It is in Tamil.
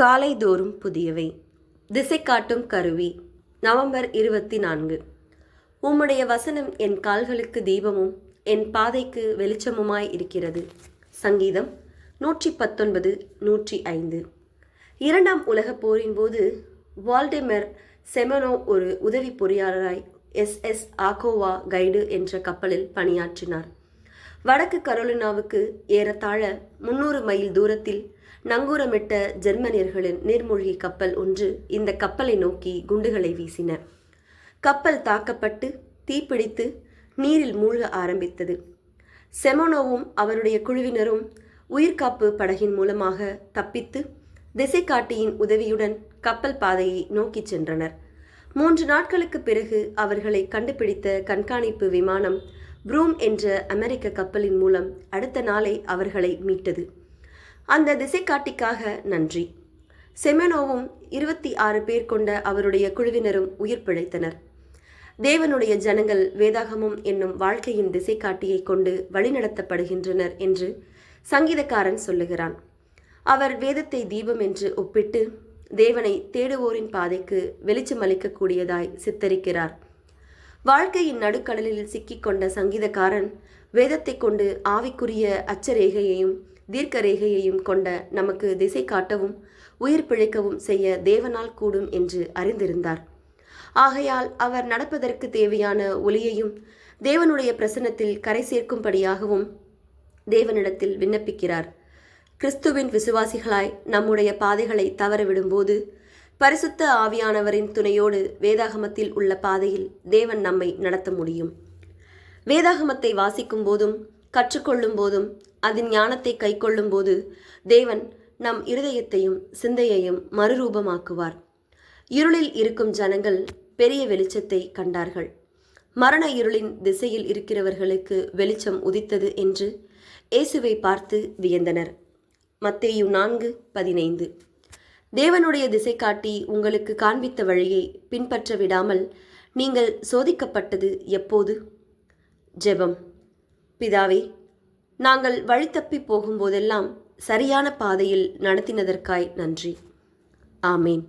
காலைதோறும் புதியவை. திசை காட்டும் கருவி. நவம்பர் இருபத்தி நான்கு. உம்முடைய வசனம் என் கால்களுக்கு தீபமும் என் பாதைக்கு வெளிச்சமுமாய் இருக்கிறது. சங்கீதம் நூற்றி பத்தொன்பது நூற்றி ஐந்து இரண்டாம் உலகப் போரின் போது வால்டெமர் செமனோ ஒரு உதவி பொறியாளராய் எஸ் எஸ் ஆகோவா கைடு என்ற கப்பலில் பணியாற்றினார். வடக்கு கரோலினாவுக்கு ஏறத்தாழ முன்னூறு மைல் தூரத்தில் நங்கூரமிட்ட ஜெர்மனியர்களின் நீர்மூழ்கி கப்பல் ஒன்று இந்த கப்பலை நோக்கி குண்டுகளை வீசின. கப்பல் தாக்கப்பட்டு தீப்பிடித்து நீரில் மூழ்க ஆரம்பித்தது. செமோனோவும் அவருடைய குழுவினரும் உயிர்காப்பு படகின் மூலமாக தப்பித்து திசைக்காட்டியின் உதவியுடன் கப்பல் பாதையை நோக்கிச் சென்றனர். மூன்று நாட்களுக்கு பிறகு அவர்களை கண்டுபிடித்த கண்காணிப்பு விமானம் ப்ரூம் என்ற அமெரிக்க கப்பலின் மூலம் அடுத்த நாளே அவர்களை மீட்டது. அந்த திசைக்காட்டிக்காக நன்றி. செமெனோவும் இருபத்தி ஆறு பேர் கொண்ட அவருடைய குழுவினரும் உயிர் பிழைத்தனர். தேவனுடைய ஜனங்கள் வேதாகமம் என்னும் வாழ்க்கையின் திசைக்காட்டியை கொண்டு வழிநடத்தப்படுகின்றனர் என்று சங்கீதக்காரன் சொல்லுகிறான். அவர் வேதத்தை தீபம் என்று ஒப்பிட்டு தேவனை தேடுவோரின் பாதைக்கு வெளிச்சமளிக்கக்கூடியதாய் சித்தரிக்கிறார். வாழ்க்கையின் நடுக்கடலில் சிக்கிக்கொண்ட சங்கீதக்காரன் வேதத்தை கொண்டு ஆவிக்குரிய அச்சரேகையையும் தீர்க்க ரேகையையும் கொண்ட நமக்கு திசை காட்டவும் உயிர் பிழைக்கவும் செய்ய தேவனால் கூடும் என்று அறிந்திருந்தார். ஆகையால் அவர் நடப்பதற்கு தேவையான ஒளியையும் தேவனுடைய பிரசன்னத்தில் கரை சேர்க்கும்படியாகவும் தேவனிடத்தில் விண்ணப்பிக்கிறார். கிறிஸ்துவின் விசுவாசிகளாய் நம்முடைய பாதைகளை தவறவிடும்போது பரிசுத்த ஆவியானவரின் துணையோடு வேதாகமத்தில் உள்ள பாதையில் தேவன் நம்மை நடத்த முடியும். வேதாகமத்தை வாசிக்கும் போதும் கற்றுக்கொள்ளும் போதும் அதன் ஞானத்தை கைக்கொள்ளும் போது தேவன் நம் இருதயத்தையும் சிந்தையையும் மறுரூபமாக்குவார். இருளில் இருக்கும் ஜனங்கள் பெரிய வெளிச்சத்தை கண்டார்கள். மரண இருளின் திசையில் இருக்கிறவர்களுக்கு வெளிச்சம் உதித்தது என்று இயேசுவை பார்த்து வியந்தனர். மத்தேயு நான்கு பதினைந்து. தேவனுடைய திசை காட்டி உங்களுக்கு காண்பித்த வழியை பின்பற்ற விடாமல் நீங்கள் சோதிக்கப்பட்டது எப்போது? ஜெபம். பிதாவே நாங்கள் வழி தப்பி போகும்போதெல்லாம் சரியான பாதையில் நடத்தினதற்காய் நன்றி. ஆமேன்.